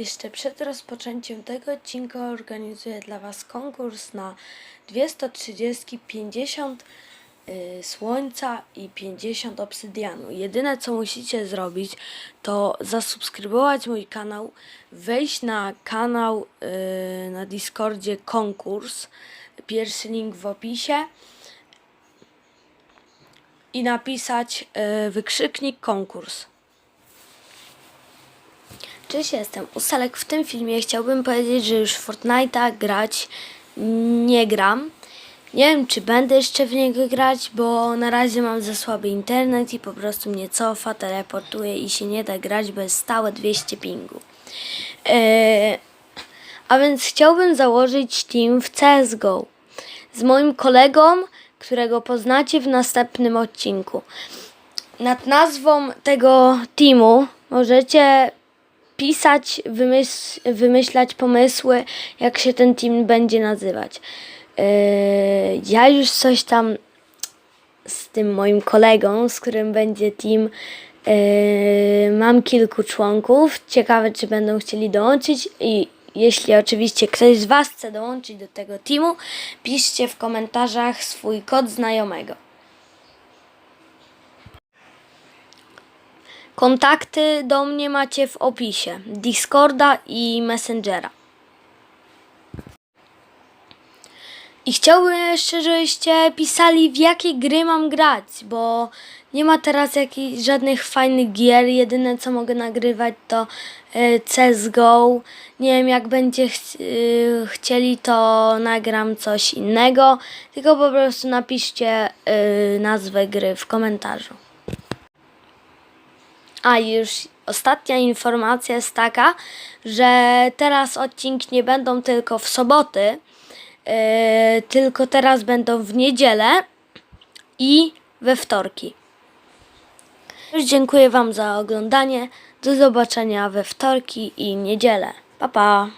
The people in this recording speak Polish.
Jeszcze przed rozpoczęciem tego odcinka organizuję dla Was konkurs na 230 50 y, słońca i 50 obsydianu. Jedyne co musicie zrobić to zasubskrybować mój kanał, wejść na kanał y, na Discordzie konkurs. Pierwszy link w opisie i napisać y, wykrzyknik konkurs. Cześć, jestem Usalek. W tym filmie chciałbym powiedzieć, że już Fortnite'a grać nie gram. Nie wiem, czy będę jeszcze w niego grać, bo na razie mam za słaby internet i po prostu mnie cofa, teleportuje i się nie da grać bez stałe 200 pingu. Eee, a więc chciałbym założyć team w CSGO z moim kolegą, którego poznacie w następnym odcinku. Nad nazwą tego teamu możecie pisać, wymyś wymyślać pomysły, jak się ten team będzie nazywać. Yy, ja już coś tam z tym moim kolegą, z którym będzie team, yy, mam kilku członków. Ciekawe, czy będą chcieli dołączyć i jeśli oczywiście ktoś z Was chce dołączyć do tego teamu, piszcie w komentarzach swój kod znajomego. Kontakty do mnie macie w opisie Discorda i Messengera. I chciałbym jeszcze, żebyście pisali w jakie gry mam grać, bo nie ma teraz jakichś żadnych fajnych gier. Jedyne co mogę nagrywać to y, CSGO. Nie wiem jak będzie ch- y, chcieli to nagram coś innego, tylko po prostu napiszcie y, nazwę gry w komentarzu. A już ostatnia informacja jest taka, że teraz odcinki nie będą tylko w soboty, yy, tylko teraz będą w niedzielę i we wtorki. Już dziękuję Wam za oglądanie. Do zobaczenia we wtorki i niedzielę. Pa pa!